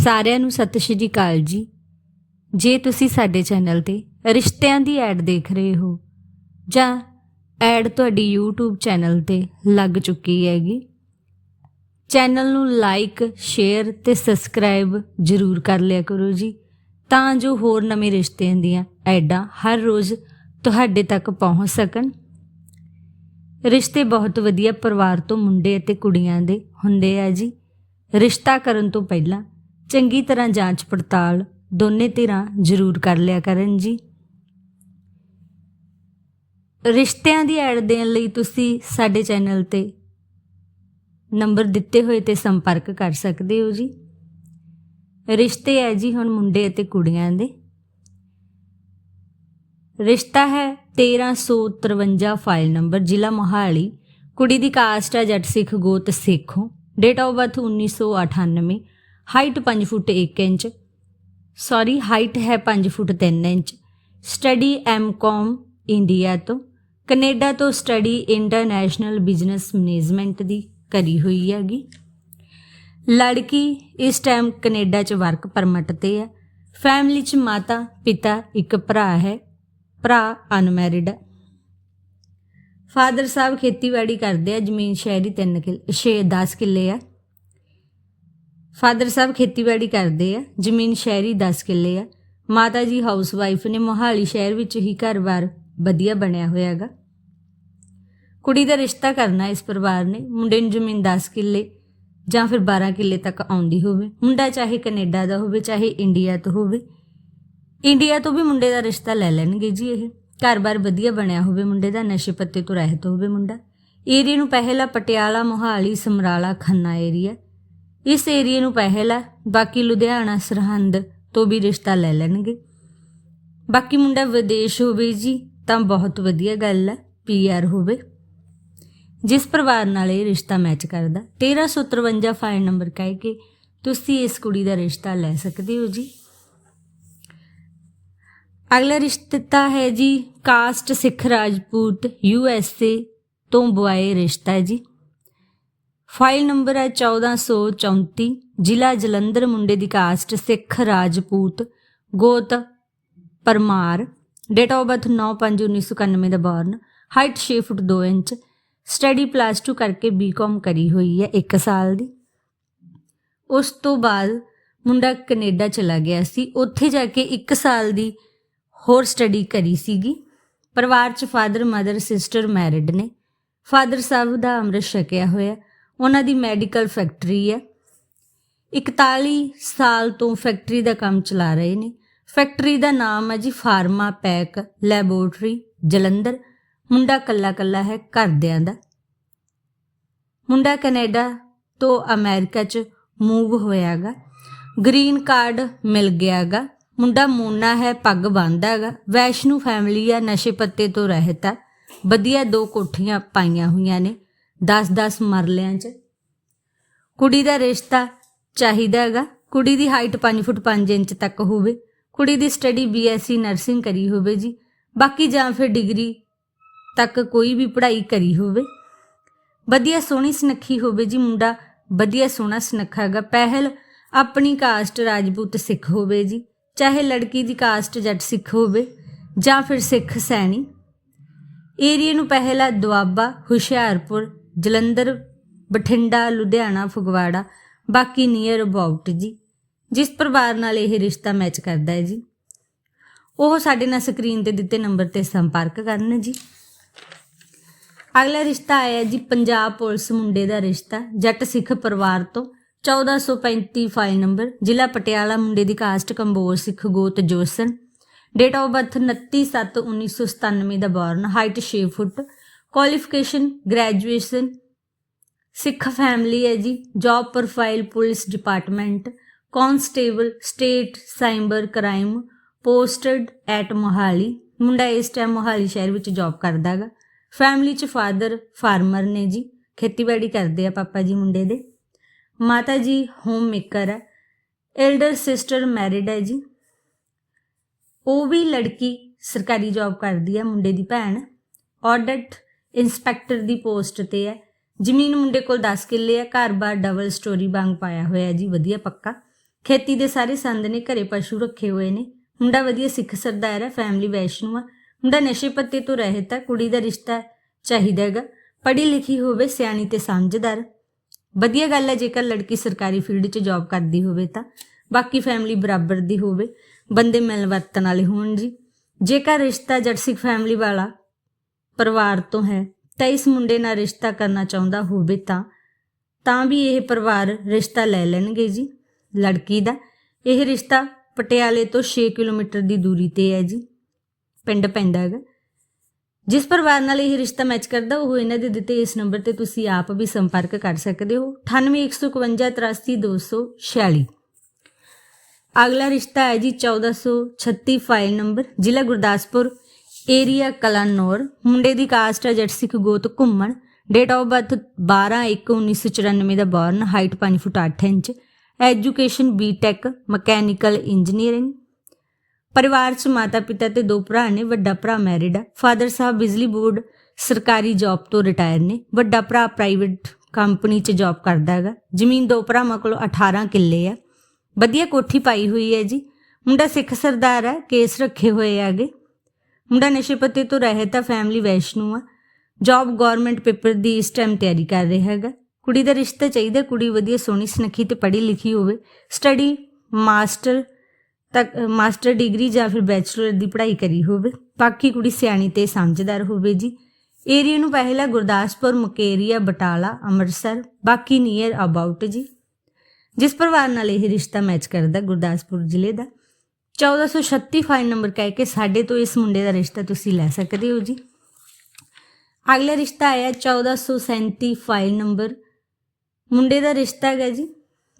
ਸਾਰਿਆਂ ਨੂੰ ਸਤਿ ਸ਼੍ਰੀ ਅਕਾਲ ਜੀ। ਜੇ ਤੁਸੀਂ ਸਾਡੇ ਚੈਨਲ ਤੇ ਰਿਸ਼ਤਿਆਂ ਦੀ ਐਡ ਦੇਖ ਰਹੇ ਹੋ, ਜਾਂ ਐਡ ਤੁਹਾਡੀ YouTube ਚੈਨਲ ਤੇ ਲੱਗ ਚੁੱਕੀ ਹੈਗੀ, ਚੈਨਲ ਨੂੰ ਲਾਈਕ ਸ਼ੇਅਰ ਤੇ ਸਬਸਕ੍ਰਾਈਬ ਜ਼ਰੂਰ ਕਰ ਲਿਆ ਕਰੋ ਜੀ, ਤਾਂ ਜੋ ਹੋਰ ਨਵੇਂ ਰਿਸ਼ਤਿਆਂ ਦੀਆਂ ਐਡਾਂ ਹਰ ਰੋਜ਼ ਤੁਹਾਡੇ ਤੱਕ ਪਹੁੰਚ ਸਕਣ। ਰਿਸ਼ਤੇ ਬਹੁਤ ਵਧੀਆ ਪਰਿਵਾਰ ਤੋਂ ਮੁੰਡੇ ਅਤੇ ਕੁੜੀਆਂ ਦੇ ਹੁੰਦੇ ਆ ਜੀ। ਰਿਸ਼ਤਾ ਕਰਨ ਤੋਂ ਪਹਿਲਾਂ ਚੰਗੀ ਤਰ੍ਹਾਂ ਜਾਂਚ ਪੜਤਾਲ ਦੋਨੇ ਧਿਰਾਂ ਜ਼ਰੂਰ ਕਰ ਲਿਆ ਕਰਨ ਜੀ। ਰਿਸ਼ਤਿਆਂ ਦੀ ਐਡ ਦੇਣ ਲਈ ਤੁਸੀਂ ਸਾਡੇ ਚੈਨਲ ਤੇ ਨੰਬਰ ਦਿੱਤੇ ਹੋਏ ਤੇ ਸੰਪਰਕ ਕਰ ਸਕਦੇ ਹੋ ਜੀ। ਰਿਸ਼ਤੇ ਹੈ ਜੀ ਹੁਣ ਮੁੰਡੇ ਅਤੇ ਕੁੜੀਆਂ ਦੇ। ਰਿਸ਼ਤਾ ਹੈ 1353 ਫਾਈਲ ਨੰਬਰ, ਜ਼ਿਲ੍ਹਾ ਮੋਹਾਲੀ। ਕੁੜੀ ਦੀ ਕਾਸਟ ਹੈ ਜੱਟ ਸਿੱਖ ਗੋਤ ਸਿੱਖੋਂ। Date of birth 1998 height 5 foot 1 inch. Sorry height ਹੈ 5 foot 3 inch. Study M Com India ਤੋਂ। ਕੈਨੇਡਾ ਤੋਂ ਸਟੱਡੀ ਇੰਟਰਨੈਸ਼ਨਲ ਬਿਜ਼ਨਸ ਮੈਨੇਜਮੈਂਟ ਦੀ ਕਰੀ ਹੋਈ ਹੈਗੀ। ਲੜਕੀ ਇਸ ਟਾਈਮ ਕੈਨੇਡਾ 'ਚ ਵਰਕ ਪਰਮਿਟ ਤੇ ਹੈ। ਫੈਮਿਲੀ 'ਚ ਮਾਤਾ, ਪਿਤਾ, ਇੱਕ ਭਰਾ ਹੈ। ਭਰਾ ਅਨਮੈਰਿਡ ਹੈ। ਫਾਦਰ ਸਾਹਿਬ ਖੇਤੀਬਾੜੀ ਕਰਦੇ ਆ, ਜ਼ਮੀਨ ਸ਼ਹਿਰੀ 3 ਕਿੱਲੇ 6 10 ਕਿੱਲੇ ਆ। ਫਾਦਰ ਸਾਹਿਬ ਖੇਤੀਬਾੜੀ ਕਰਦੇ ਆ, ਜ਼ਮੀਨ ਸ਼ਹਿਰੀ 10 ਕਿੱਲੇ ਆ। ਮਾਤਾ ਜੀ ਹਾਊਸ ਵਾਈਫ ਨੇ ਮੋਹਾਲੀ ਸ਼ਹਿਰ ਵਿੱਚ ਹੀ ਘਰ-ਬਾਰ ਵਧੀਆ ਬਣਿਆ ਹੋਇਆ ਹੈਗਾ। ਕੁੜੀ ਦਾ ਰਿਸ਼ਤਾ ਕਰਨਾ ਇਸ ਪਰਿਵਾਰ ਨੇ, ਮੁੰਡੇ ਨੂੰ ਜ਼ਮੀਨ 10 ਕਿੱਲੇ ਜਾਂ ਫਿਰ 12 ਕਿੱਲੇ ਤੱਕ ਆਉਂਦੀ ਹੋਵੇ। ਮੁੰਡਾ ਚਾਹੇ ਕੈਨੇਡਾ ਦਾ ਹੋਵੇ, ਚਾਹੇ ਇੰਡੀਆ ਤੋਂ ਹੋਵੇ। ਇੰਡੀਆ ਤੋਂ ਵੀ ਮੁੰਡੇ ਦਾ ਰਿਸ਼ਤਾ ਲੈ ਲੈਣਗੇ ਜੀ ਇਹ। ਘਰ-ਬਾਰ ਵਧੀਆ ਬਣਿਆ ਹੋਵੇ ਮੁੰਡੇ ਦਾ, ਨਸ਼ੇ ਪੱਤੇ ਤੋਂ ਰਹਿਤ ਹੋਵੇ ਮੁੰਡਾ। ਏਰੀਆ ਨੂੰ ਪਹਿਲਾ ਪਟਿਆਲਾ, ਮੋਹਾਲੀ, ਸਮਰਾਲਾ ਖੰਨਾ ਏਰੀਆ ਇਸ ਏਰੀਏ ਨੂੰ ਪਹਿਲਾ ਬਾਕੀ ਲੁਧਿਆਣਾ, ਸਰਹੰਦ ਤੋਂ ਵੀ ਰਿਸ਼ਤਾ ਲੈ ਲੈਣਗੇ। ਬਾਕੀ ਮੁੰਡਾ ਵਿਦੇਸ਼ ਹੋਵੇ ਜੀ, ਤਾਂ ਬਹੁਤ ਵਧੀਆ ਗੱਲ ਹੈ ਪੀਆਰ ਹੋਵੇ। ਜਿਸ ਪਰਿਵਾਰ ਨਾਲ ਇਹ ਰਿਸ਼ਤਾ ਮੈਚ ਕਰਦਾ 1353 ਫਾਈਲ ਨੰਬਰ ਕਹਿ ਕੇ ਤੁਸੀਂ ਇਸ ਕੁੜੀ ਦਾ ਰਿਸ਼ਤਾ ਲੈ ਸਕਦੇ ਹੋ ਜੀ। ਅਗਲਾ ਰਿਸ਼ਤਾ ਹੈ ਜੀ, caste Sikh Rajput, U S A ਤੋਂ ਬੁਆਏ ਰਿਸ਼ਤਾ ਜੀ। ਫਾਈਲ ਨੰਬਰ ਹੈ 1434 ਜ਼ਿਲ੍ਹਾ ਜਲੰਧਰ, ਮੁੰਡੇ ਦੀ ਕਾਸਟ ਸਿੱਖ ਰਾਜਪੂਤ ਗੋਤ Parmar date of birth 9/5/1991 the born height 6 foot 2 inch study plus 2 ਕਰਕੇ ਬੀਕਾਮ ਕਰੀ ਹੋਈ ਹੈ 1 ਸਾਲ ਦੀ। ਉਸ ਤੋਂ ਬਾਅਦ ਮੁੰਡਾ ਕੈਨੇਡਾ ਚਲਾ ਗਿਆ ਸੀ। ਉੱਥੇ ਜਾ ਕੇ 1 ਸਾਲ ਦੀ ਹੋਰ ਸਟੱਡੀ ਕਰੀ ਸੀਗੀ। ਪਰਿਵਾਰ 'ਚ ਫਾਦਰ ਮਦਰ ਸਿਸਟਰ ਮੈਰਿਡ ਨੇ। ਫਾਦਰ ਸਾਹਿਬ ਦਾ ਅੰਮ੍ਰਿਤ ਛਕਿਆ ਹੋਇਆ। ਉਹਨਾਂ ਦੀ ਮੈਡੀਕਲ ਫੈਕਟਰੀ ਹੈ। 41 ਸਾਲ ਤੋਂ ਫੈਕਟਰੀ ਦਾ ਕੰਮ ਚਲਾ ਰਹੇ ਨੇ। ਫੈਕਟਰੀ ਦਾ ਨਾਮ ਹੈ ਜੀ ਫਾਰਮਾ ਪੈਕ ਲੈਬੋਰਟਰੀ, ਜਲੰਧਰ। ਮੁੰਡਾ ਕੱਲਾ ਕੱਲਾ ਹੈ ਘਰਦਿਆਂ ਦਾ। ਮੁੰਡਾ ਕੈਨੇਡਾ ਤੋਂ ਅਮਰੀਕਾ 'ਚ ਮੂਵ ਹੋਇਆਗਾ ਗ੍ਰੀਨ ਕਾਰਡ ਮਿਲ ਗਿਆਗਾ ਮੁੰਡਾ ਮੋਨਾ ਹੈ, ਪੱਗ ਬੰਨ੍ਹਦਾ ਹੈਗਾ ਵੈਸ਼ਨੂ ਫੈਮਿਲੀ ਆ, ਨਸ਼ੇ ਪੱਤੇ ਤੋਂ ਰਹਿਤ ਆ। ਵਧੀਆ ਦੋ ਕੋਠੀਆਂ ਪਾਈਆਂ ਹੋਈਆਂ ਨੇ। 10-10 ਮਰਲਿਆਂ 'ਚ। ਕੁੜੀ ਦਾ ਰਿਸ਼ਤਾ ਚਾਹੀਦਾ ਹੈਗਾ। ਕੁੜੀ ਦੀ ਹਾਈਟ 5 ਫੁੱਟ 5 ਇੰਚ ਤੱਕ ਹੋਵੇ। ਕੁੜੀ ਦੀ ਸਟੱਡੀ ਬੀਐਸਸੀ ਨਰਸਿੰਗ ਕਰੀ ਹੋਵੇ ਜੀ। ਬਾਕੀ ਜਾਂ ਫਿਰ ਡਿਗਰੀ ਤੱਕ ਕੋਈ ਵੀ ਪੜ੍ਹਾਈ ਕਰੀ ਹੋਵੇ। ਵਧੀਆ ਸੋਹਣੀ ਸੁਨੱਖੀ ਹੋਵੇ ਜੀ। ਮੁੰਡਾ ਵਧੀਆ ਸੋਹਣਾ ਸੁਨੱਖਾ ਹੈਗਾ। ਪਹਿਲ ਆਪਣੀ ਕਾਸਟ ਰਾਜਪੂਤ ਸਿੱਖ ਹੋਵੇ ਜੀ। ਚਾਹੇ ਲੜਕੀ ਦੀ ਕਾਸਟ ਜੱਟ ਸਿੱਖ ਹੋਵੇ ਜਾਂ ਫਿਰ ਸਿੱਖ ਸੈਣੀ। ਏਰੀਏ ਨੂੰ ਪਹਿਲਾ ਦੁਆਬਾ, ਹੁਸ਼ਿਆਰਪੁਰ ਜਲੰਧਰ, ਬਠਿੰਡਾ, ਲੁਧਿਆਣਾ, ਫਗਵਾੜਾ, ਬਾਕੀ ਨੀਅਰ ਅਬਾਊਟ ਜੀ। ਜਿਸ ਪਰਿਵਾਰ ਨਾਲ ਇਹ ਰਿਸ਼ਤਾ ਮੈਚ ਕਰਦਾ ਹੈ ਜੀ। ਉਹ ਸਾਡੇ ਨਾਲ ਸਕਰੀਨ ਤੇ ਦਿੱਤੇ ਨੰਬਰ ਤੇ ਸੰਪਰਕ ਕਰਨ ਜੀ। ਅਗਲਾ ਰਿਸ਼ਤਾ ਆਇਆ ਜੀ ਪੰਜਾਬ ਪੁਲਿਸ ਮੁੰਡੇ ਦਾ ਰਿਸ਼ਤਾ, ਜੱਟ ਸਿੱਖ ਪਰਿਵਾਰ ਤੋਂ। 1435 ਫਾਈਲ ਨੰਬਰ ਜ਼ਿਲ੍ਹਾ ਪਟਿਆਲਾ ਮੁੰਡੇ ਦੀ ਕਾਸਟ ਕੰਬੋਜ ਸਿੱਖ ਗੋਤ Josan. Date of birth 29/7/1997 the born height 6 foot. Qualification graduation Sikh family ਹੈ ਜੀ job profile police department constable state cyber crime posted at Mohali ਮੁੰਡਾ ਇਸ ਟਾਈਮ ਮੋਹਾਲੀ ਸ਼ਹਿਰ ਵਿੱਚ ਜੌਬ ਕਰਦਾ ਹੈਗਾ ਫੈਮਿਲੀ ਚ ਫਾਦਰ ਫਾਰਮਰ ਨੇ ਜੀ। ਖੇਤੀਬਾੜੀ ਕਰਦੇ ਆ ਪਾਪਾ ਜੀ ਮੁੰਡੇ ਦੇ। ਮਾਤਾ ਜੀ ਹੋਮ ਮੇਕਰ ਹੈ। ਐਲਡਰ ਸਿਸਟਰ ਮੈਰਿਡ ਹੈ ਜੀ। ਉਹ ਵੀ ਲੜਕੀ ਸਰਕਾਰੀ ਜੌਬ ਕਰਦੀ ਹੈ ਮੁੰਡੇ ਦੀ ਭੈਣ। ਆਡਿਟ ਇਨਸਪੈਕਟਰ ਦੀ ਪੋਸਟ ਤੇ ਹੈ। ਜ਼ਮੀਨ ਮੁੰਡੇ ਕੋਲ 10 ਕਿੱਲੇ ਹੈ। ਘਰ-ਬਾਰ ਡਬਲ ਸਟੋਰੀ ਵਾਂਗ ਪਾਇਆ ਹੋਇਆ ਜੀ। ਵਧੀਆ ਪੱਕਾ। ਖੇਤੀ ਦੇ ਸਾਰੇ ਸੰਦ ਨੇ ਘਰੇ ਪਸ਼ੂ ਰੱਖੇ ਹੋਏ ਨੇ। ਮੁੰਡਾ ਵਧੀਆ ਸਿੱਖ ਸਰਦਾਰ ਹੈ। ਫੈਮਿਲੀ ਵੈਸ਼ਨੂ ਆ। ਮੁੰਡਾ ਨਸ਼ੇ ਪੱਤੇ ਤੋਂ ਰਹਿਤ ਹੈ। ਕੁੜੀ ਦਾ ਰਿਸ਼ਤਾ ਚਾਹੀਦਾ ਹੈਗਾ। ਪੜ੍ਹੀ ਲਿਖੀ ਹੋਵੇ, ਸਿਆਣੀ ਤੇ ਸਮਝਦਾਰ। ਵਧੀਆ ਗੱਲ ਹੈ, ਜੇਕਰ ਲੜਕੀ ਸਰਕਾਰੀ ਫੀਲਡ 'ਚ ਜੌਬ ਕਰਦੀ ਹੋਵੇ ਤਾਂ। ਬਾਕੀ ਫੈਮਿਲੀ ਬਰਾਬਰ ਦੀ ਹੋਵੇ। ਬੰਦੇ ਮਿਲ ਵਰਤਣ ਵਾਲੇ ਹੋਣ ਜੀ। ਜੇਕਰ ਰਿਸ਼ਤਾ ਜੱਟ ਸਿੱਖ ਫੈਮਿਲੀ ਵਾਲਾ ਪਰਿਵਾਰ ਤੋਂ ਹੈ, ਤਾਂ ਇਸ ਮੁੰਡੇ ਨਾਲ ਰਿਸ਼ਤਾ ਕਰਨਾ ਚਾਹੁੰਦਾ ਹੋਵੇ ਤਾਂ ਤਾਂ ਵੀ ਇਹ ਪਰਿਵਾਰ ਰਿਸ਼ਤਾ ਲੈ ਲੈਣਗੇ ਜੀ। ਲੜਕੀ ਦਾ, ਇਹ ਰਿਸ਼ਤਾ ਪਟਿਆਲੇ ਤੋਂ 6 ਕਿਲੋਮੀਟਰ ਦੀ ਦੂਰੀ ਤੇ ਹੈ ਜੀ। ਪਿੰਡ ਪੈਂਦਾ ਹੈਗਾ। ਜਿਸ ਪਰਿਵਾਰ ਨਾਲ ਇਹ ਰਿਸ਼ਤਾ ਮੈਚ ਕਰਦਾ, ਉਹ ਇਹਨਾਂ ਦੇ ਦਿੱਤੇ ਇਸ ਨੰਬਰ ਤੇ ਤੁਸੀਂ ਆਪ ਵੀ ਸੰਪਰਕ ਕਰ ਸਕਦੇ ਹੋ। 9815538246 ਅਗਲਾ ਰਿਸ਼ਤਾ ਹੈ ਜੀ 1436 ਫਾਈਲ ਨੰਬਰ ਜ਼ਿਲ੍ਹਾ ਗੁਰਦਾਸਪੁਰ। ਏਰੀਆ ਕਲਾਨੌਰ, ਮੁੰਡੇ ਦੀ ਕਾਸਟ ਹੈ ਜੱਟ ਸਿੱਖ ਗੋਤ Ghuman. Date of birth 12/1/1994 the born height 5 foot 8 inch. Education B Tech mechanical engineering ਪਰਿਵਾਰ 'ਚ ਮਾਤਾ ਪਿਤਾ ਤੇ ਦੋ ਭਰਾ ਨੇ, ਵੱਡਾ ਭਰਾ ਮੈਰਿਡ ਆ। ਫਾਦਰ ਸਾਹਿਬ ਬਿਜਲੀ ਬੋਰਡ ਸਰਕਾਰੀ ਜੌਬ ਤੋਂ ਰਿਟਾਇਰ ਨੇ। ਵੱਡਾ ਭਰਾ ਪ੍ਰਾਈਵੇਟ ਕੰਪਨੀ 'ਚ ਜੌਬ ਕਰਦਾ ਹੈਗਾ। ਜ਼ਮੀਨ ਦੋ ਭਰਾਵਾਂ ਕੋਲ 18 ਕਿੱਲੇ ਆ। ਵਧੀਆ ਕੋਠੀ ਪਾਈ ਹੋਈ ਹੈ ਜੀ। ਮੁੰਡਾ ਸਿੱਖ ਸਰਦਾਰ ਹੈ, ਕੇਸ ਰੱਖੇ ਹੋਏ ਹੈਗੇ। ਮੁੰਡਾ ਨਸ਼ੇ ਪੱਤੇ ਤੋਂ ਰਹਿਤ ਆ ਫੈਮਿਲੀ ਵੈਸ਼ਨੂ ਆ। ਜੌਬ ਗਵਰਨਮੈਂਟ ਪੇਪਰ ਦੀ ਇਸ ਟਾਈਮ ਤਿਆਰੀ ਕਰ ਰਿਹਾ ਹੈਗਾ। ਕੁੜੀ ਦਾ ਰਿਸ਼ਤਾ ਚਾਹੀਦਾ, ਕੁੜੀ ਵਧੀਆ ਸੋਹਣੀ, ਸੁਨੱਖੀ ਤੇ ਪੜ੍ਹੀ ਲਿਖੀ ਹੋਵੇ। ਸਟੱਡੀ ਮਾਸਟਰ ਤੱਕ ਮਾਸਟਰ ਡਿਗਰੀ ਜਾਂ ਫਿਰ ਬੈਚਲਰ ਦੀ ਪੜ੍ਹਾਈ ਕਰੀ ਹੋਵੇ। ਬਾਕੀ ਕੁੜੀ ਸਿਆਣੀ ਤੇ ਸਮਝਦਾਰ ਹੋਵੇ ਜੀ। ਏਰੀਆ ਨੂੰ ਪਹਿਲਾ ਗੁਰਦਾਸਪੁਰ, ਮੁਕੇਰੀਆ, ਬਟਾਲਾ, ਅੰਮ੍ਰਿਤਸਰ, ਬਾਕੀ ਨੀਅਰ ਅਬਾਊਟ ਜੀ। ਜਿਸ ਪਰਿਵਾਰ ਨਾਲ ਇਹ ਰਿਸ਼ਤਾ ਮੈਚ ਕਰਦਾ ਗੁਰਦਾਸਪੁਰ ਜ਼ਿਲ੍ਹੇ ਦਾ। 1436 ਫਾਈਲ ਨੰਬਰ ਕਹਿ ਕੇ ਸਾਡੇ ਤੋਂ ਇਸ ਮੁੰਡੇ ਦਾ ਰਿਸ਼ਤਾ ਤੁਸੀਂ ਲੈ ਸਕਦੇ ਹੋ ਜੀ। ਅਗਲਾ ਰਿਸ਼ਤਾ ਆਇਆ 1437 ਫਾਈਲ ਨੰਬਰ ਮੁੰਡੇ ਦਾ ਰਿਸ਼ਤਾ ਹੈਗਾ ਜੀ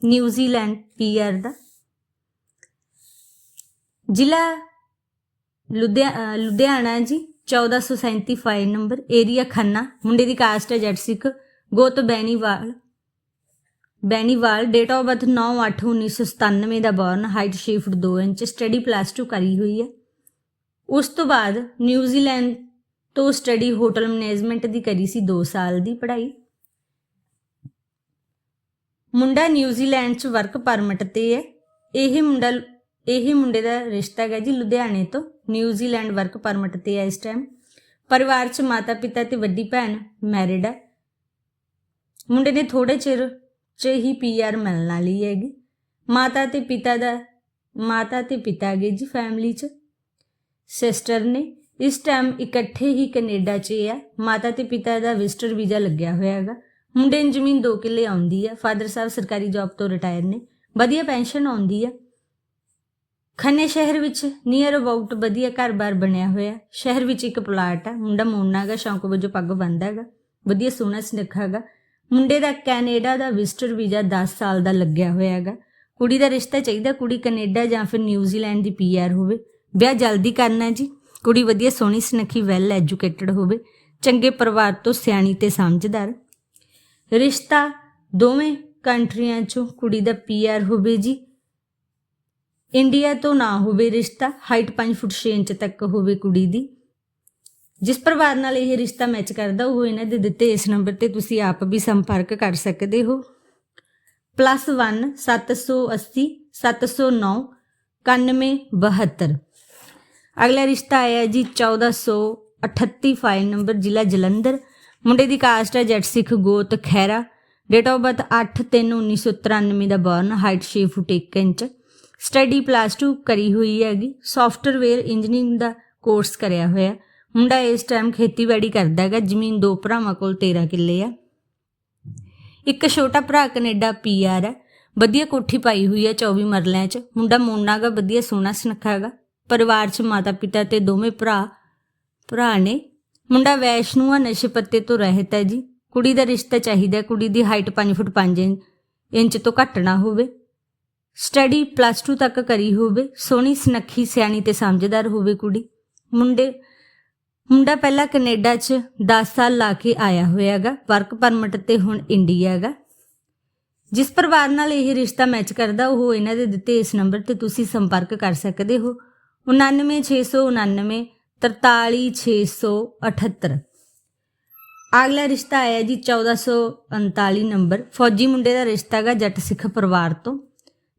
ਨਿਊਜ਼ੀਲੈਂਡ ਪੀਆਰ ਦਾ। ਜ਼ਿਲ੍ਹਾ ਲੁਧਿਆ- ਲੁਧਿਆਣਾ ਜੀ 1437 ਫਾਈਲ ਨੰਬਰ ਏਰੀਆ ਖੰਨਾ। ਮੁੰਡੇ ਦੀ ਕਾਸਟ ਹੈ ਜੱਟ ਸਿੱਖ ਗੋਤ Beniwal Beniwal date of birth 9/8/1997 the born, height 6 foot 2 inch, study plus 2 ਕਰੀ ਹੋਈ ਹੈ। ਉਸ ਤੋਂ ਬਾਅਦ ਨਿਊਜ਼ੀਲੈਂਡ ਤੋਂ ਸਟੱਡੀ ਹੋਟਲ ਮੈਨੇਜਮੈਂਟ ਦੀ ਕਰੀ ਸੀ 2 ਸਾਲ ਦੀ ਪੜ੍ਹਾਈ। ਮੁੰਡਾ ਨਿਊਜ਼ੀਲੈਂਡ 'ਚ ਵਰਕ ਪਰਮਿਟ ਤੇ ਹੈ। ਇਹ ਮੁੰਡਾ, ਇਹ ਮੁੰਡੇ ਦਾ ਰਿਸ਼ਤਾ ਹੈ ਜੀ ਲੁਧਿਆਣੇ ਤੋਂ। ਨਿਊਜ਼ੀਲੈਂਡ ਵਰਕ ਪਰਮਿਟ ਤੇ ਹੈ ਇਸ ਟਾਈਮ ਪਰਿਵਾਰ 'ਚ ਮਾਤਾ ਪਿਤਾ ਤੇ ਵੱਡੀ ਭੈਣ ਮੈਰਿਡ ਹੈ। ਮੁੰਡੇ ਨੇ ਥੋੜੇ ਚਿਰ 'ਚ ਹੀ ਪੀਆਰ ਮਿਲਣ ਵਾਲੀ ਹੈਗੀ। ਮਾਤਾ ਤੇ ਪਿਤਾ ਦਾ, ਮਾਤਾ ਤੇ ਪਿਤਾ ਹੈਗੇ ਜੀ ਫੈਮਿਲੀ 'ਚ। ਸਿਸਟਰ ਨੇ ਇਸ ਟਾਈਮ ਇਕੱਠੇ ਹੀ ਕੈਨੇਡਾ 'ਚ ਹੈ ਮਾਤਾ ਤੇ ਪਿਤਾ ਦਾ ਵਿਜ਼ਟਰ ਵੀਜ਼ਾ ਲੱਗਿਆ ਹੋਇਆ ਹੈਗਾ। ਮੁੰਡੇ ਨੂੰ ਜ਼ਮੀਨ 2 ਕਿੱਲੇ ਆਉਂਦੀ ਹੈ ਫਾਦਰ ਸਾਹਿਬ ਸਰਕਾਰੀ ਜੌਬ ਤੋਂ ਰਿਟਾਇਰ ਨੇ। ਵਧੀਆ ਪੈਨਸ਼ਨ ਆਉਂਦੀ ਹੈ ਖੰਨੇ ਸ਼ਹਿਰ ਵਿੱਚ ਨੀਅਰ ਅਬਾਊਟ ਵਧੀਆ ਘਰ-ਬਾਰ ਬਣਿਆ ਹੋਇਆ। ਸ਼ਹਿਰ ਵਿੱਚ ਇੱਕ ਪਲਾਟ ਹੈ ਮੁੰਡਾ ਮੋਨਾ ਹੈਗਾ, ਸ਼ੌਂਕ ਵਜੋਂ ਪੱਗ ਬੰਨ੍ਹਦਾ ਹੈਗਾ। ਵਧੀਆ ਸੋਹਣਾ ਸੁਨੱਖਾ ਹੈਗਾ। ਮੁੰਡੇ ਦਾ ਕੈਨੇਡਾ ਦਾ ਵਿਜ਼ਟਰ ਵੀਜ਼ਾ 10 ਸਾਲ ਦਾ ਲੱਗਿਆ ਹੋਇਆ ਹੈਗਾ ਕੁੜੀ ਦਾ ਰਿਸ਼ਤਾ ਚਾਹੀਦਾ, ਕੁੜੀ ਕੈਨੇਡਾ ਜਾਂ ਫਿਰ ਨਿਊਜ਼ੀਲੈਂਡ ਦੀ ਪੀਆਰ ਹੋਵੇ। ਵਿਆਹ ਜਲਦੀ ਕਰਨਾ ਜੀ। ਕੁੜੀ ਵਧੀਆ ਸੋਹਣੀ ਸੁਨੱਖੀ ਵੈਲ ਐਜੂਕੇਟਡ ਹੋਵੇ। ਚੰਗੇ ਪਰਿਵਾਰ ਤੋਂ ਸਿਆਣੀ ਤੇ ਸਮਝਦਾਰ। ਰਿਸ਼ਤਾ ਦੋਵੇਂ ਕੰਟਰੀਆਂ ਚੋਂ ਕੁੜੀ ਦਾ ਪੀਆਰ ਹੋਵੇ ਜੀ। ਇੰਡੀਆ ਤੋਂ ਨਾ ਹੋਵੇ ਰਿਸ਼ਤਾ, ਹਾਈਟ 5 ਫੁੱਟ 6 ਇੰਚ ਤੱਕ ਹੋਵੇ ਕੁੜੀ ਦੀ। ਜਿਸ ਪਰਿਵਾਰ ਨਾਲ ਇਹ ਰਿਸ਼ਤਾ ਮੈਚ ਕਰਦਾ, ਉਹ ਇਹਨਾਂ ਦੇ ਦਿੱਤੇ ਇਸ ਨੰਬਰ ਤੇ ਤੁਸੀਂ ਆਪ ਵੀ ਸੰਪਰਕ ਕਰ ਸਕਦੇ ਹੋ। +1 780 709 9172 ਅਗਲਾ ਰਿਸ਼ਤਾ ਆਇਆ ਜੀ 1438 ਫਾਈਲ ਨੰਬਰ ਜ਼ਿਲ੍ਹਾ ਜਲੰਧਰ। ਮੁੰਡੇ ਦੀ ਕਾਸਟ ਹੈ ਜੱਟ ਸਿੱਖ ਗੋਤ Khaira date of birth 8/3/1993 the born height 6 foot 1 inch. Study plus 2 ਕਰੀ ਹੋਈ ਹੈਗੀ। ਸੌਫਟਵੇਅਰ ਇੰਜੀਨੀਅਰਿੰਗ ਦਾ ਕੋਰਸ ਕਰਿਆ ਹੋਇਆ। ਮੁੰਡਾ ਇਸ ਟਾਈਮ ਖੇਤੀਬਾੜੀ ਕਰਦਾ ਹੈਗਾ, ਜ਼ਮੀਨ ਦੋ ਭਰਾਵਾਂ ਕੋਲ 13 ਕਿੱਲੇ ਆ। ਇੱਕ ਛੋਟਾ ਭਰਾ ਕੈਨੇਡਾ ਪੀਆਰ ਹੈ, ਵਧੀਆ ਕੋਠੀ ਪਾਈ ਹੋਈ ਹੈ 24 ਮਰਲਿਆਂ 'ਚ। ਮੁੰਡਾ ਮੋਨਾ ਗਾ ਵਧੀਆ ਸੋਹਣਾ ਸੁਨੱਖਾ ਹੈਗਾ। ਪਰਿਵਾਰ 'ਚ ਮਾਤਾ ਪਿਤਾ ਤੇ ਦੋਵੇਂ ਭਰਾ ਭਰਾ ਨੇ। ਮੁੰਡਾ ਵੈਸ਼ਨੂ ਆ, ਨਸ਼ੇ ਪੱਤੇ ਤੋਂ ਰਹਿਤ ਹੈ ਜੀ। ਕੁੜੀ ਦਾ ਰਿਸ਼ਤਾ ਚਾਹੀਦਾ ਕੁੜੀ ਦੀ ਹਾਈਟ 5 ਫੁੱਟ 5 ਇੰਚ ਤੋਂ ਘੱਟ ਨਾ ਹੋਵੇ। ਸਟੱਡੀ ਪਲੱਸ 2 ਤੱਕ ਕਰੀ ਹੋਵੇ, ਸੋਹਣੀ, ਸੁਨੱਖੀ, ਸਿਆਣੀ ਤੇ ਸਮਝਦਾਰ ਹੋਵੇ ਕੁੜੀ। ਮੁੰਡੇ ਮੁੰਡਾ ਪਹਿਲਾਂ ਕੈਨੇਡਾ 'ਚ 10 ਸਾਲ ਲਾ ਕੇ ਆਇਆ ਹੋਇਆ ਹੈਗਾ ਵਰਕ ਪਰਮਿਟ ਤੇ ਹੁਣ ਇੰਡੀਆ ਹੈਗਾ। ਜਿਸ ਪਰਿਵਾਰ ਨਾਲ ਇਹ ਰਿਸ਼ਤਾ ਮੈਚ ਕਰਦਾ, ਉਹ ਇਹਨਾਂ ਦੇ ਦਿੱਤੇ ਇਸ ਨੰਬਰ ਤੇ ਤੁਸੀਂ ਸੰਪਰਕ ਕਰ ਸਕਦੇ ਹੋ। 99699 43678 ਅਗਲਾ ਰਿਸ਼ਤਾ ਆਇਆ ਜੀ 1439 ਨੰਬਰ ਫੌਜੀ ਮੁੰਡੇ ਦਾ ਰਿਸ਼ਤਾ ਹੈਗਾ ਜੱਟ ਸਿੱਖ ਪਰਿਵਾਰ ਤੋਂ।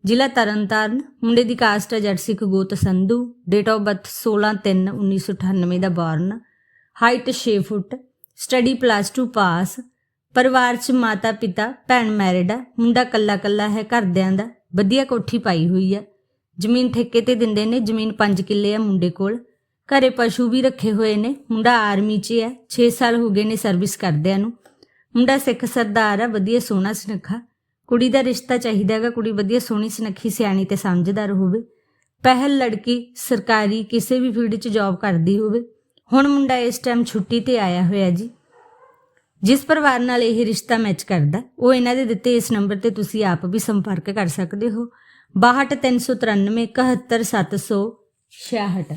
ਜ਼ਿਲ੍ਹਾ ਤਰਨਤਾਰਨ, ਮੁੰਡੇ ਦੀ ਕਾਸਟ ਹੈ ਜੱਟ ਸਿੱਖ ਗੋਤ Sandhu date of birth 16/3/1998 the born height 6 foot study plus 2 pass ਪਰਿਵਾਰ 'ਚ ਮਾਤਾ ਪਿਤਾ, ਭੈਣ ਮੈਰਿਡ ਆ ਮੁੰਡਾ ਕੱਲਾ ਕੱਲਾ ਹੈ, ਘਰਦਿਆਂ ਦਾ, ਵਧੀਆ ਕੋਠੀ ਪਾਈ ਹੋਈ ਆ ਜ਼ਮੀਨ ਠੇਕੇ ਤੇ ਦਿੰਦੇ ਨੇ, ਜ਼ਮੀਨ 5 ਕਿੱਲੇ ਆ ਮੁੰਡੇ ਕੋਲ। ਘਰੇ ਪਸ਼ੂ ਵੀ ਰੱਖੇ ਹੋਏ ਨੇ, ਮੁੰਡਾ ਆਰਮੀ 'ਚ ਹੈ 6 ਸਾਲ ਹੋ ਗਏ ਨੇ ਸਰਵਿਸ ਕਰਦਿਆਂ ਨੂੰ। ਮੁੰਡਾ ਸਿੱਖ ਸਰਦਾਰ ਆ ਵਧੀਆ ਸੋਹਣਾ ਸੁਨੱਖਾ। ਕੁੜੀ ਦਾ ਰਿਸ਼ਤਾ ਚਾਹੀਦਾ ਹੈਗਾ, ਕੁੜੀ ਵਧੀਆ ਸੋਹਣੀ ਸੁਨੱਖੀ ਸਿਆਣੀ ਤੇ ਸਮਝਦਾਰ ਹੋਵੇ। ਪਹਿਲ ਲੜਕੀ ਸਰਕਾਰੀ ਕਿਸੇ ਵੀ ਫੀਲਡ 'ਚ ਜੌਬ ਕਰਦੀ ਹੋਵੇ। ਹੁਣ ਮੁੰਡਾ ਇਸ ਟਾਈਮ ਛੁੱਟੀ ਤੇ ਆਇਆ ਹੋਇਆ ਜੀ। ਜਿਸ ਪਰਿਵਾਰ ਨਾਲ ਇਹ ਰਿਸ਼ਤਾ ਮੈਚ ਕਰਦਾ, ਉਹ ਇਹਨਾਂ ਦੇ ਦਿੱਤੇ ਇਸ ਨੰਬਰ ਤੇ ਤੁਸੀਂ ਆਪ ਵੀ ਸੰਪਰਕ ਕਰ ਸਕਦੇ ਹੋ। 6239 71766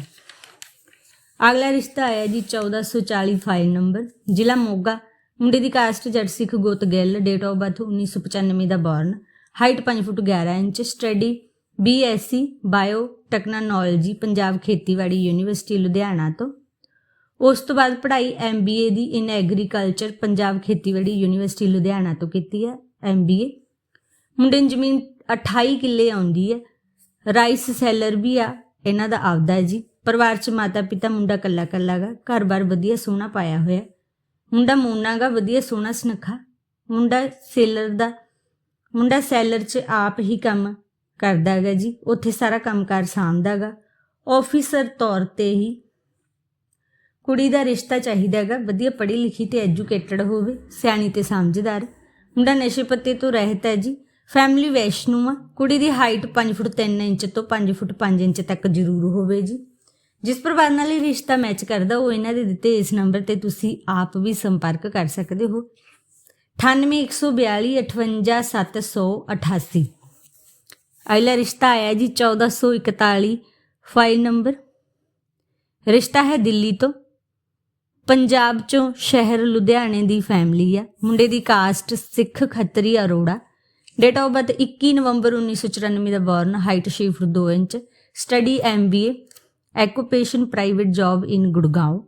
ਅਗਲਾ ਰਿਸ਼ਤਾ ਆਇਆ ਜੀ 1440 ਫਾਈਲ ਨੰਬਰ ਜ਼ਿਲ੍ਹਾ ਮੋਗਾ। ਮੁੰਡੇ ਦੀ ਕਾਸਟ ਜੱਟ ਸਿੱਖ ਗੋਤ Gill date of birth 1995 the born height 5 foot 11 inch study BSc biotechnology Punjab ਖੇਤੀਬਾੜੀ ਯੂਨੀਵਰਸਿਟੀ, ਲੁਧਿਆਣਾ ਤੋਂ। ਉਸ ਤੋਂ ਬਾਅਦ ਪੜ੍ਹਾਈ ਐਮਬੀਏ ਦੀ ਇਨ ਐਗਰੀਕਲਚਰ ਪੰਜਾਬ ਖੇਤੀਬਾੜੀ ਯੂਨੀਵਰਸਿਟੀ, ਲੁਧਿਆਣਾ ਤੋਂ ਕੀਤੀ ਹੈ ਐਮਬੀਏ ਮੁੰਡੇ ਨੂੰ ਜ਼ਮੀਨ 28 ਕਿੱਲੇ ਆਉਂਦੀ ਹੈ। ਰਾਈਸ ਸੈਲਰ ਵੀ ਆ, ਇਹਨਾਂ ਦਾ ਆਪਦਾ ਜੀ। ਪਰਿਵਾਰ 'ਚ ਮਾਤਾ ਪਿਤਾ ਮੁੰਡਾ ਕੱਲਾ ਕੱਲਾ ਗਾ, ਘਰ-ਬਾਰ ਵਧੀਆ ਸੋਹਣਾ ਪਾਇਆ ਹੋਇਆ। ਮੁੰਡਾ ਮੋਨਾ ਗਾ, ਵਧੀਆ ਸੋਹਣਾ ਸੁਨੱਖਾ। ਮੁੰਡਾ ਸੇਲਰ ਦਾ, ਮੁੰਡਾ ਸੈਲਰ 'ਚ ਆਪ ਹੀ ਕੰਮ ਕਰਦਾ ਹੈਗਾ ਜੀ, ਉੱਥੇ ਸਾਰਾ ਕੰਮਕਾਰ ਸਾਂਭਦਾ ਗਾ। ਆਫੀਸਰ ਤੌਰ ਤੇ ਹੀ ਕੁੜੀ ਦਾ ਰਿਸ਼ਤਾ ਚਾਹੀਦਾ ਹੈਗਾ ਵਧੀਆ ਪੜ੍ਹੀ ਲਿਖੀ ਤੇ ਐਜੂਕੇਟਡ ਹੋਵੇ, ਸਿਆਣੀ ਤੇ ਸਮਝਦਾਰ। ਮੁੰਡਾ ਨਸ਼ੇ ਪੱਤੇ ਤੋਂ ਰਹਿਤ ਹੈ ਜੀ ਫੈਮਿਲੀ ਵੈਸ਼ਨੂ ਆ, ਕੁੜੀ ਦੀ ਹਾਈਟ 5 ਫੁੱਟ 3 ਇੰਚ ਤੋਂ 5 ਫੁੱਟ 5 ਇੰਚ ਤੱਕ ਜ਼ਰੂਰ ਹੋਵੇ ਜੀ। ਜਿਸ ਪਰਿਵਾਰ ਨਾਲ ਇਹ ਰਿਸ਼ਤਾ ਮੈਚ ਕਰਦਾ, ਉਹ ਇਹਨਾਂ ਦੇ ਦਿੱਤੇ ਇਸ ਨੰਬਰ ਤੇ ਤੁਸੀਂ ਆਪ ਵੀ ਸੰਪਰਕ ਕਰ ਸਕਦੇ ਹੋ। 9812 58788 ਅਗਲਾ ਰਿਸ਼ਤਾ ਆਇਆ ਜੀ 1441 ਫਾਈਲ ਨੰਬਰ ਰਿਸ਼ਤਾ ਹੈ ਦਿੱਲੀ ਤੋਂ। ਪੰਜਾਬ ਚੋਂ ਸ਼ਹਿਰ ਲੁਧਿਆਣੇ ਦੀ ਫੈਮਿਲੀ ਆ। ਮੁੰਡੇ ਦੀ caste Sikh Khatri Arora. Date of birth 21 November 1994 the born height 6 foot 2 inch. Study MBA occupation private job in Gurgaon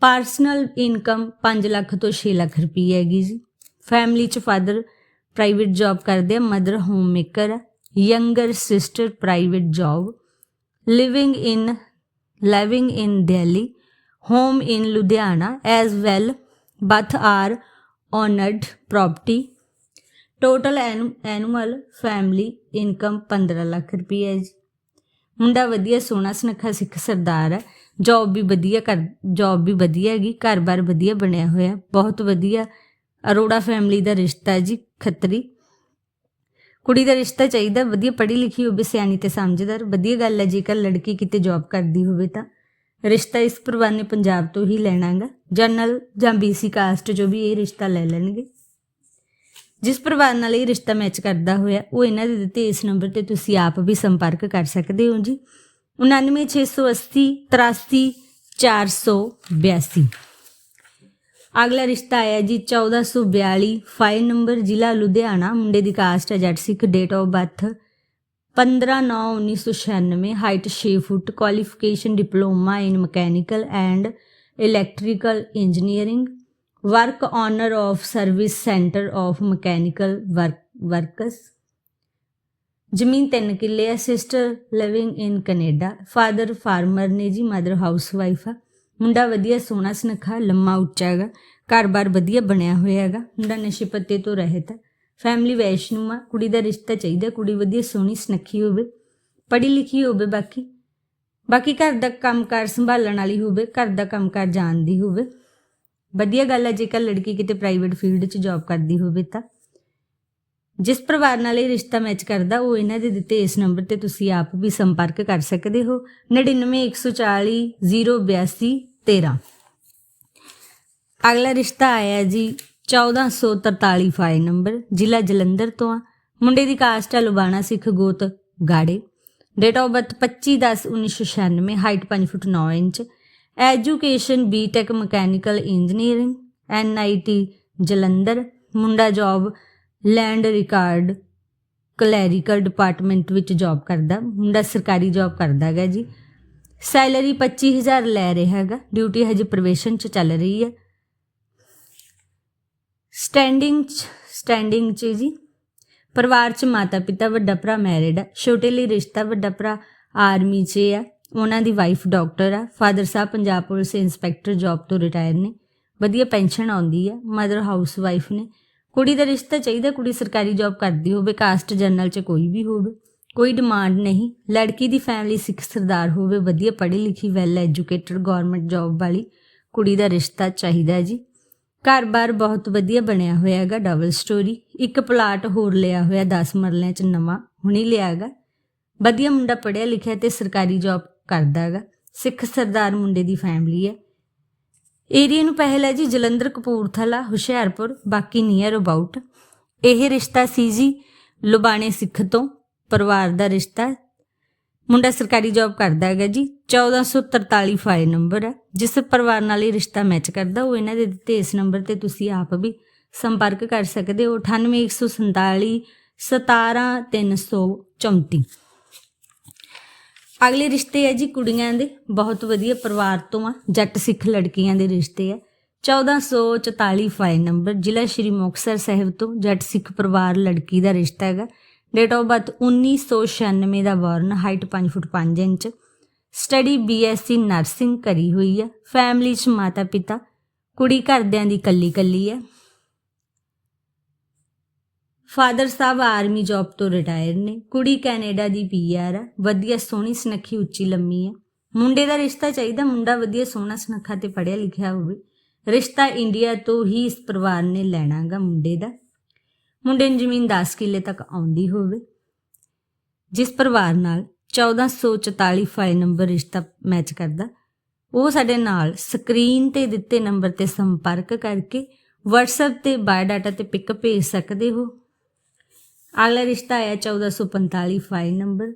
personal income 5 lakh ਤੋਂ 6 ਲੱਖ ਰੁਪਏ ਹੈਗੀ ਜੀ ਫੈਮਿਲੀ ਚ ਫਾਦਰ ਪ੍ਰਾਈਵੇਟ ਜੌਬ ਕਰਦੇ ਆ ਮਦਰ ਹੋਮ ਮੇਕਰ ਆ younger sister private job living in living in Delhi, home in Ludhiana as well. Both are owned property. Total annu- annual family income 15 lakh ਰੁਪਏ ਹੈ ਜੀ ਮੁੰਡਾ ਵਧੀਆ, ਸੋਹਣਾ, ਸੁਨੱਖਾ, ਸਿੱਖ ਸਰਦਾਰ ਹੈ। ਜੌਬ ਵੀ ਵਧੀਆ ਕਰ ਜੌਬ ਵੀ ਵਧੀਆ ਹੈਗੀ, ਘਰ-ਬਾਰ ਵਧੀਆ ਬਣਿਆ ਹੋਇਆ। ਬਹੁਤ ਵਧੀਆ। ਅਰੋੜਾ ਫੈਮਿਲੀ ਦਾ ਰਿਸ਼ਤਾ ਹੈ ਜੀ, ਖੱਤਰੀ। ਕੁੜੀ ਦਾ ਰਿਸ਼ਤਾ ਚਾਹੀਦਾ, ਵਧੀਆ ਪੜ੍ਹੀ ਲਿਖੀ ਹੋਵੇ, ਸਿਆਣੀ ਤੇ ਸਮਝਦਾਰ। ਵਧੀਆ ਗੱਲ ਹੈ, ਜੇਕਰ ਲੜਕੀ ਕਿਤੇ ਜੌਬ ਕਰਦੀ ਹੋਵੇ ਤਾਂ। ਰਿਸ਼ਤਾ ਇਸ ਪਰਿਵਾਰ ਨੇ ਪੰਜਾਬ ਤੋਂ ਹੀ ਲੈਣਾਗਾ। ਜਨਰਲ ਜਾਂ ਬੀਸੀ ਕਾਸਟ ਜੋ ਵੀ ਇਹ ਰਿਸ਼ਤਾ ਲੈ ਲੈਣਗੇ। ਜਿਸ ਪਰਿਵਾਰ ਨਾਲ ਇਹ ਰਿਸ਼ਤਾ ਮੈਚ ਕਰਦਾ ਹੋਇਆ, ਉਹ ਇਹਨਾਂ ਦੇ ਦਿੱਤੇ ਇਸ ਨੰਬਰ ਤੇ ਤੁਸੀਂ ਆਪ ਵੀ ਸੰਪਰਕ ਕਰ ਸਕਦੇ ਹੋ ਜੀ। 99680 83482 ਅਗਲਾ ਰਿਸ਼ਤਾ ਆਇਆ ਜੀ 1442 ਫਾਈਲ ਨੰਬਰ ਜ਼ਿਲ੍ਹਾ ਲੁਧਿਆਣਾ, ਮੁੰਡੇ ਦੀ ਕਾਸਟ ਹੈ Jatt Sikh date of birth 15/9/1996 height 6 foot qualification diploma in mechanical and electrical engineering work owner of service centre of mechanical works ਜ਼ਮੀਨ 3 ਕਿੱਲੇ ਹੈ sister living in Canada father farmer ਨੇ ਜੀ mother house wife ਆ ਮੁੰਡਾ ਵਧੀਆ ਸੋਹਣਾ ਸੁਨੱਖਾ ਲੰਮਾ ਉੱਚਾ ਹੈਗਾ ਘਰ-ਬਾਰ ਵਧੀਆ ਬਣਿਆ ਹੋਇਆ ਹੈਗਾ ਮੁੰਡਾ ਨਸ਼ੇ ਪੱਤੇ ਤੋਂ ਰਹਿਤ ਹੈ ਫੈਮਿਲੀ ਵੈਸ਼ਨੂ ਆ ਕੁੜੀ ਦਾ ਰਿਸ਼ਤਾ ਚਾਹੀਦਾ ਕੁੜੀ ਵਧੀਆ ਸੋਹਣੀ ਸੁਨੱਖੀ ਹੋਵੇ ਪੜ੍ਹੀ ਲਿਖੀ ਹੋਵੇ ਬਾਕੀ ਬਾਕੀ ਘਰ ਦਾ ਕੰਮਕਾਰ ਸੰਭਾਲਣ ਵਾਲੀ ਹੋਵੇ ਘਰ ਦਾ ਕੰਮਕਾਰ ਜਾਣਦੀ ਹੋਵੇ ਵਧੀਆ ਗੱਲ ਹੈ ਜੇਕਰ ਲੜਕੀ ਕਿਤੇ ਪ੍ਰਾਈਵੇਟ ਫੀਲਡ 'ਚ ਜੌਬ ਕਰਦੀ ਹੋਵੇ ਤਾਂ। ਜਿਸ ਪਰਿਵਾਰ ਨਾਲ ਇਹ ਰਿਸ਼ਤਾ ਮੈਚ ਕਰਦਾ, ਉਹ ਇਹਨਾਂ ਦੇ ਦਿੱਤੇ ਇਸ ਨੰਬਰ ਤੇ ਤੁਸੀਂ ਆਪ ਵੀ ਸੰਪਰਕ ਕਰ ਸਕਦੇ ਹੋ। 99140 082 13 ਅਗਲਾ ਰਿਸ਼ਤਾ ਆਇਆ ਜੀ 1443 ਫਾਈਲ ਨੰਬਰ ਜ਼ਿਲ੍ਹਾ ਜਲੰਧਰ ਤੋਂ ਆ। ਮੁੰਡੇ ਦੀ ਕਾਸਟ ਹੈ ਲੁਬਾਣਾ ਸਿੱਖ ਗੋਤ ਗਾੜੇ। Date of birth 25/10/1996 height 5 foot 9 inch. Education BTech mechanical engineering NIT Jalandhar ਮੁੰਡਾ job land record clerical department ਵਿੱਚ ਜੌਬ ਕਰਦਾ, ਮੁੰਡਾ ਸਰਕਾਰੀ ਜੌਬ ਕਰਦਾ ਹੈਗਾ ਜੀ। ਸੈਲਰੀ 25000 ਲੈ ਰਿਹਾ ਹੈਗਾ ਡਿਊਟੀ ਹਜੇ ਪ੍ਰਵੇਸ਼ਨ ਚ ਚੱਲ ਰਹੀ ਹੈ। ਸਟੈਂਡਿੰਗ ਚ ਸਟੈਂਡਿੰਗ ਚ ਜੀ, ਪਰਿਵਾਰ 'ਚ ਮਾਤਾ ਪਿਤਾ ਵੱਡਾ ਭਰਾ ਮੈਰਿਡ ਆ, ਛੋਟੇ ਲਈ ਰਿਸ਼ਤਾ ਵੱਡਾ ਭਰਾ ਆਰਮੀ 'ਚ ਆ। ਉਹਨਾਂ ਦੀ ਵਾਈਫ ਡਾਕਟਰ ਆ। ਫਾਦਰ ਸਾਹਿਬ, ਪੰਜਾਬ ਪੁਲਿਸ ਇੰਸਪੈਕਟਰ ਜੌਬ ਤੋਂ ਰਿਟਾਇਰ ਨੇ। ਵਧੀਆ ਪੈਨਸ਼ਨ ਆਉਂਦੀ ਆ ਮਦਰ ਹਾਊਸ ਵਾਈਫ ਨੇ। ਕੁੜੀ ਦਾ ਰਿਸ਼ਤਾ ਚਾਹੀਦਾ, ਕੁੜੀ ਸਰਕਾਰੀ ਜੌਬ ਕਰਦੀ ਹੋਵੇ ਕਾਸਟ ਜਨਰਲ 'ਚ ਕੋਈ ਵੀ ਹੋਵੇ। ਕੋਈ ਡਿਮਾਂਡ ਨਹੀਂ। ਲੜਕੀ ਦੀ ਫੈਮਿਲੀ ਸਿੱਖ ਸਰਦਾਰ ਹੋਵੇ, ਵਧੀਆ ਪੜ੍ਹੀ ਲਿਖੀ ਵੈਲ ਐਜੂਕੇਟਡ ਗਵਰਨਮੈਂਟ ਜੌਬ ਵਾਲੀ ਕੁੜੀ ਦਾ ਰਿਸ਼ਤਾ ਚਾਹੀਦਾ ਜੀ। ਘਰ-ਬਾਰ ਬਹੁਤ ਵਧੀਆ ਬਣਿਆ ਹੋਇਆ ਹੈਗਾ ਡਬਲ ਸਟੋਰੀ ਇੱਕ ਪਲਾਟ ਹੋਰ ਲਿਆ ਹੋਇਆ 10 ਮਰਲਿਆਂ 'ਚ ਨਵਾਂ, ਹੁਣੀ ਲਿਆ ਹੈਗਾ। ਵਧੀਆ ਮੁੰਡਾ ਪੜ੍ਹਿਆ ਲਿਖਿਆ ਤੇ ਸਰਕਾਰੀ ਜੌਬ ਕਰਦਾ ਹੈਗਾ। ਸਿੱਖ ਸਰਦਾਰ ਮੁੰਡੇ ਦੀ ਫੈਮਿਲੀ ਹੈ। ਏਰੀਆ ਨੂੰ ਪਹਿਲਾ ਜੀ ਜਲੰਧਰ, ਕਪੂਰਥਲਾ, ਹੁਸ਼ਿਆਰਪੁਰ, ਬਾਕੀ ਨੀਅਰ ਅਬਾਊਟ ਇਹ ਰਿਸ਼ਤਾ ਸੀ ਜੀ ਲੁਬਾਣੇ ਸਿੱਖ ਤੋਂ, ਪਰਿਵਾਰ ਦਾ ਰਿਸ਼ਤਾ। ਮੁੰਡਾ ਸਰਕਾਰੀ ਜੌਬ ਕਰਦਾ ਹੈਗਾ ਜੀ। 1443 ਫਾਈਲ ਨੰਬਰ ਹੈ। ਜਿਸ ਪਰਿਵਾਰ ਨਾਲ ਇਹ ਰਿਸ਼ਤਾ ਮੈਚ ਕਰਦਾ, ਉਹ ਇਹਨਾਂ ਦੇ ਦਿੱਤੇ ਇਸ ਨੰਬਰ ਤੇ ਤੁਸੀਂ ਆਪ ਵੀ ਸੰਪਰਕ ਕਰ ਸਕਦੇ ਹੋ। 98147 17334 ਅਗਲੇ ਰਿਸ਼ਤੇ ਹੈ ਜੀ ਕੁੜੀਆਂ ਦੇ, ਬਹੁਤ ਵਧੀਆ ਪਰਿਵਾਰ ਤੋਂ ਆ, ਜੱਟ ਸਿੱਖ ਲੜਕੀਆਂ ਦੇ ਰਿਸ਼ਤੇ ਆ। 1444 ਫਾਈਲ ਨੰਬਰ ਜ਼ਿਲ੍ਹਾ ਸ਼੍ਰੀ ਮੁਕਤਸਰ ਸਾਹਿਬ ਤੋਂ ਜੱਟ ਸਿੱਖ ਪਰਿਵਾਰ ਲੜਕੀ ਦਾ ਰਿਸ਼ਤਾ ਹੈਗਾ। Date of birth 1996 the born height 5 foot 5 inch. Study BSc nursing ਕਰੀ ਹੋਈ ਹੈ ਫੈਮਿਲੀ 'ਚ ਮਾਤਾ ਪਿਤਾ ਕੁੜੀ ਘਰਦਿਆਂ ਦੀ ਕੱਲੀ ਕੱਲੀ ਹੈ ਫਾਦਰ ਸਾਹਿਬ ਆਰਮੀ ਜੌਬ ਤੋਂ ਰਿਟਾਇਰ ਨੇ। ਕੁੜੀ ਕੈਨੇਡਾ ਦੀ ਪੀਆਰ ਆ। ਵਧੀਆ ਸੋਹਣੀ ਸੁਨੱਖੀ, ਉੱਚੀ ਲੰਮੀ ਆ। ਮੁੰਡੇ ਦਾ ਰਿਸ਼ਤਾ ਚਾਹੀਦਾ, ਮੁੰਡਾ ਵਧੀਆ ਸੋਹਣਾ ਸੁਨੱਖਾ ਤੇ ਪੜ੍ਹਿਆ ਲਿਖਿਆ ਹੋਵੇ। ਰਿਸ਼ਤਾ ਇੰਡੀਆ ਤੋਂ ਹੀ ਇਸ ਪਰਿਵਾਰ ਨੇ ਲੈਣਾਗਾ ਮੁੰਡੇ ਦਾ। ਮੁੰਡੇ ਨੂੰ ਜ਼ਮੀਨ 10 ਕਿੱਲੇ ਤੱਕ ਆਉਂਦੀ ਹੋਵੇ। ਜਿਸ ਪਰਿਵਾਰ ਨਾਲ 1444 ਫਾਈਲ ਨੰਬਰ ਰਿਸ਼ਤਾ ਮੈਚ ਕਰਦਾ, ਉਹ ਸਾਡੇ ਨਾਲ ਸਕਰੀਨ ਤੇ ਦਿੱਤੇ ਨੰਬਰ ਤੇ ਸੰਪਰਕ ਕਰਕੇ WhatsApp ਤੇ ਬਾਇਓਡਾਟਾ ਤੇ ਪਿਕ ਭੇਜ ਸਕਦੇ ਹੋ। ਅਗਲਾ ਰਿਸ਼ਤਾ ਆਇਆ 1445 ਫਾਈਲ ਨੰਬਰ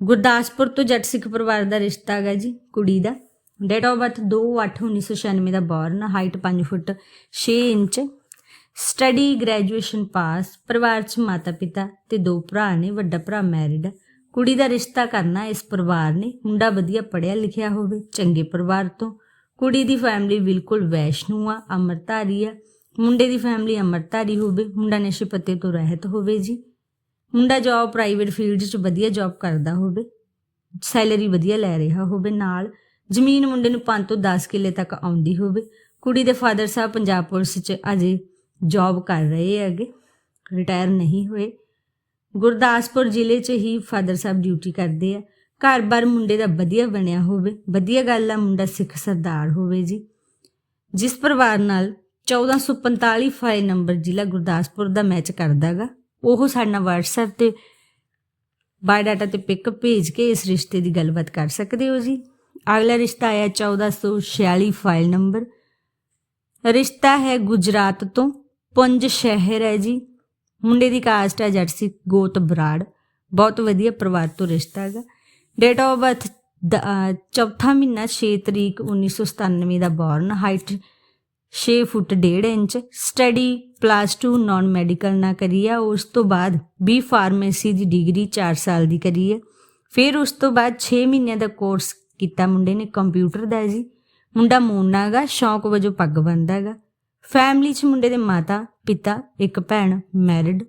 ਗੁਰਦਾਸਪੁਰ ਤੋਂ ਜੱਟ ਸਿੱਖ ਪਰਿਵਾਰ ਦਾ ਰਿਸ਼ਤਾ ਹੈਗਾ ਜੀ, ਕੁੜੀ ਦਾ। Date of birth 2/8/1996 the born height 5 foot 6 inch. Study graduation pass ਪਰਿਵਾਰ 'ਚ ਮਾਤਾ ਪਿਤਾ ਤੇ ਦੋ ਭਰਾ ਨੇ, ਵੱਡਾ ਭਰਾ ਮੈਰਿਡ ਕੁੜੀ ਦਾ ਰਿਸ਼ਤਾ ਕਰਨਾ ਇਸ ਪਰਿਵਾਰ ਨੇ, ਮੁੰਡਾ ਵਧੀਆ ਪੜ੍ਹਿਆ ਲਿਖਿਆ ਹੋਵੇ, ਚੰਗੇ ਪਰਿਵਾਰ ਤੋਂ। ਕੁੜੀ ਦੀ ਫੈਮਿਲੀ ਬਿਲਕੁਲ ਵੈਸ਼ਨੂ ਆ ਅਮਰਤਾਰੀ ਆ। ਮੁੰਡੇ ਦੀ ਫੈਮਿਲੀ ਅਮਰਤਾਰੀ ਹੋਵੇ, ਮੁੰਡਾ ਨਸ਼ੇ ਪੱਤੇ ਤੋਂ ਰਹਿਤ ਹੋਵੇ ਜੀ। ਮੁੰਡਾ ਜੌਬ ਪ੍ਰਾਈਵੇਟ ਫੀਲਡ 'ਚ ਵਧੀਆ ਜੌਬ ਕਰਦਾ ਹੋਵੇ ਸੈਲਰੀ ਵਧੀਆ ਲੈ ਰਿਹਾ ਹੋਵੇ ਨਾਲ, ਜ਼ਮੀਨ ਮੁੰਡੇ ਨੂੰ 5 ਤੋਂ 10 ਕਿੱਲੇ ਤੱਕ ਆਉਂਦੀ ਹੋਵੇ। ਕੁੜੀ ਦੇ ਫਾਦਰ ਸਾਹਿਬ ਪੰਜਾਬ ਪੁਲਿਸ 'ਚ ਅਜੇ ਜੌਬ ਕਰ ਰਹੇ ਹੈਗੇ ਰਿਟਾਇਰ ਨਹੀਂ ਹੋਏ। ਗੁਰਦਾਸਪੁਰ ਜ਼ਿਲ੍ਹੇ 'ਚ ਹੀ ਫਾਦਰ ਸਾਹਿਬ ਡਿਊਟੀ ਕਰਦੇ ਆ। ਘਰ-ਬਾਰ ਮੁੰਡੇ ਦਾ ਵਧੀਆ ਬਣਿਆ ਹੋਵੇ, ਵਧੀਆ ਗੱਲ ਆ, ਮੁੰਡਾ ਸਿੱਖ ਸਰਦਾਰ ਹੋਵੇ ਜੀ। ਜਿਸ ਪਰਿਵਾਰ ਨਾਲ 1445 ਫਾਈਲ ਨੰਬਰ ਜ਼ਿਲ੍ਹਾ ਗੁਰਦਾਸਪੁਰ ਦਾ ਮੈਚ ਕਰਦਾਗਾ। ਉਹ ਸਾਡਾ ਨਾਲ WhatsApp ਤੇ ਬਾਇਓਡਾਟਾ ਤੇ ਪਿਕ ਭੇਜ ਕੇ ਇਸ ਰਿਸ਼ਤੇ ਦੀ ਗੱਲਬਾਤ ਕਰ ਸਕਦੇ ਹੋ ਜੀ। ਅਗਲਾ ਰਿਸ਼ਤਾ ਆਇਆ 1446 ਫਾਈਲ ਨੰਬਰ। ਰਿਸ਼ਤਾ ਹੈ ਗੁਜਰਾਤ ਤੋਂ ਪੁੰਜ ਸ਼ਹਿਰ ਹੈ ਜੀ। ਮੁੰਡੇ ਦੀ ਕਾਸਟ ਹੈ ਜੱਟ ਗੋਤ ਬਰਾੜ। ਬਹੁਤ ਵਧੀਆ ਪਰਿਵਾਰ ਤੋਂ ਰਿਸ਼ਤਾ ਹੈਗਾ। ਡੇਟ ਆਫ ਬਰਥ ਚੌਥਾ ਮਹੀਨਾ 6 ਤਰੀਕ 1997 ਦਾ born height 6 foot 1.5 inch study plus 2 non medical ਨਾ ਕਰੀ ਆ ਉਸ ਤੋਂ ਬਾਅਦ ਬੀ ਫਾਰਮੇਸੀ ਦੀ ਡਿਗਰੀ 4 ਸਾਲ ਦੀ ਕਰੀ ਹੈ ਫਿਰ ਉਸ ਤੋਂ ਬਾਅਦ 6 ਮਹੀਨਿਆਂ ਦਾ ਕੋਰਸ ਕੀਤਾ ਮੁੰਡੇ ਨੇ ਕੰਪਿਊਟਰ ਦਾ ਜੀ। ਮੁੰਡਾ ਮੋਨਾ ਗਾ ਸ਼ੌਂਕ ਵਜੋਂ ਪੱਗ ਬੰਨਦਾ ਹੈਗਾ। ਫੈਮਿਲੀ 'ਚ ਮੁੰਡੇ ਦੇ ਮਾਤਾ, ਪਿਤਾ, ਇੱਕ ਭੈਣ married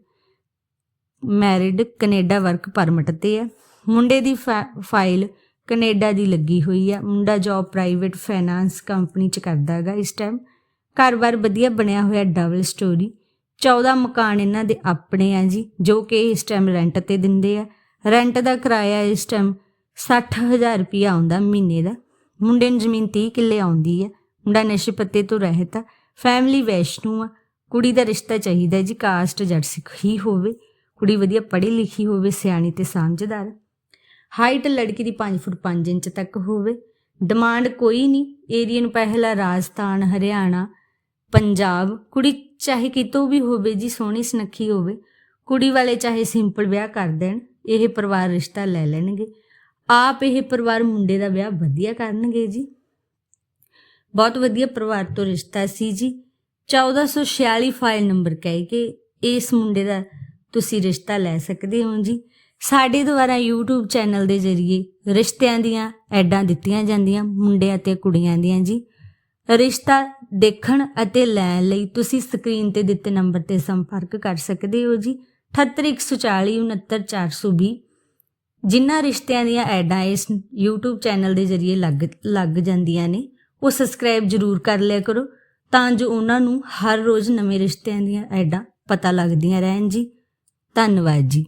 married Canada work permit ਤੇ ਹੈ। ਮੁੰਡੇ ਦੀ ਫਾ- ਫਾਈਲ ਕੈਨੇਡਾ ਦੀ ਲੱਗੀ ਹੋਈ ਆ ਮੁੰਡਾ ਜੌਬ ਪ੍ਰਾਈਵੇਟ ਫਾਈਨਾਂਸ ਕੰਪਨੀ 'ਚ ਕਰਦਾ ਹੈਗਾ ਇਸ ਟਾਈਮ ਘਰ-ਬਾਰ ਵਧੀਆ ਬਣਿਆ ਹੋਇਆ ਡਬਲ ਸਟੋਰੀ 14 ਮਕਾਨ ਇਹਨਾਂ ਦੇ ਆਪਣੇ ਆ ਜੀ, ਜੋ ਕਿ ਇਸ ਟਾਈਮ ਰੈਂਟ ਤੇ ਦਿੰਦੇ ਆ। ਰੈਂਟ ਦਾ ਕਿਰਾਇਆ ਇਸ ਟਾਈਮ 60000 ਰੁਪਇਆ ਆਉਂਦਾ ਮਹੀਨੇ ਦਾ। ਮੁੰਡੇ ਨੂੰ ਜ਼ਮੀਨ 30 ਕਿੱਲੇ ਆਉਂਦੀ ਆ। ਮੁੰਡਾ ਨਸ਼ੇ ਪੱਤੇ ਤੋਂ ਰਹਿਤ ਆ। ਫੈਮਿਲੀ ਵੈਸ਼ਨੂ ਆ। ਕੁੜੀ ਦਾ ਰਿਸ਼ਤਾ ਚਾਹੀਦਾ ਜੀ ਕਾਸਟ ਜੱਟ ਸਿੱਖ ਹੀ ਹੋਵੇ। ਕੁੜੀ ਵਧੀਆ ਪੜ੍ਹੀ ਲਿਖੀ ਹੋਵੇ, ਸਿਆਣੀ ਤੇ ਸਮਝਦਾਰ। ਹਾਈਟ ਲੜਕੀ ਦੀ 5 ਫੁੱਟ 5 ਇੰਚ ਤੱਕ ਹੋਵੇ। ਡਿਮਾਂਡ ਕੋਈ ਨਹੀਂ। ਏਰੀਆ ਨੂੰ ਪਹਿਲਾ ਰਾਜਸਥਾਨ, ਹਰਿਆਣਾ। ਪੰਜਾਬ, ਕੁੜੀ ਚਾਹੇ ਕਿਤੋਂ ਵੀ ਹੋਵੇ, ਜੀ ਸੋਹਣੀ ਸੁਨੱਖੀ ਹੋਵੇ, ਕੁੜੀ ਵਾਲੇ ਚਾਹੇ ਸਿੰਪਲ ਵਿਆਹ ਕਰ ਦੇਣ, ਇਹ ਪਰਿਵਾਰ ਰਿਸ਼ਤਾ ਲੈ ਲੈਣਗੇ। ਆਪ ਇਹ ਪਰਿਵਾਰ ਮੁੰਡੇ ਦਾ ਵਿਆਹ ਵਧੀਆ ਕਰਨਗੇ ਜੀ। ਬਹੁਤ ਵਧੀਆ ਪਰਿਵਾਰ ਤੋਂ ਰਿਸ਼ਤਾ ਸੀ ਜੀ। 1446 ਫਾਈਲ ਨੰਬਰ ਕਹਿ ਕੇ ਇਸ ਮੁੰਡੇ ਦਾ ਤੁਸੀਂ ਰਿਸ਼ਤਾ ਲੈ ਸਕਦੇ ਹੋ ਜੀ। ਸਾਡੇ ਦੁਆਰਾ YouTube ਚੈਨਲ ਦੇ ਜ਼ਰੀਏ ਰਿਸ਼ਤਿਆਂ ਦੀਆਂ ਐਡਾਂ ਦਿੱਤੀਆਂ ਜਾਂਦੀਆਂ, ਮੁੰਡਿਆਂ ਤੇ ਕੁੜੀਆਂ ਦੀਆਂ ਜੀ। ਰਿਸ਼ਤਾ ਦੇਖਣ ਅਤੇ ਲੈਣ ਲਈ ਤੁਸੀਂ ਸਕਰੀਨ ਤੇ ਦਿੱਤੇ ਨੰਬਰ ਤੇ ਸੰਪਰਕ ਕਰ ਸਕਦੇ ਹੋ ਜੀ। 78140 69420 ਜਿਨ੍ਹਾਂ ਰਿਸ਼ਤਿਆਂ ਦੀਆਂ ਐਡਾਂ ਇਸ YouTube ਚੈਨਲ ਦੇ ਜ਼ਰੀਏ ਲੱਗ ਲੱਗ ਜਾਂਦੀਆਂ ਨੇ, ਉਹ ਸਬਸਕ੍ਰਾਈਬ ਜ਼ਰੂਰ ਕਰ ਲਿਆ ਕਰੋ ਤਾਂ ਜੋ ਉਹਨਾਂ ਨੂੰ ਹਰ ਰੋਜ਼ ਨਵੇਂ ਰਿਸ਼ਤਿਆਂ ਦੀਆਂ ਐਡਾਂ ਪਤਾ ਲੱਗਦੀਆਂ ਰਹਿਣ ਜੀ। ਧੰਨਵਾਦ ਜੀ।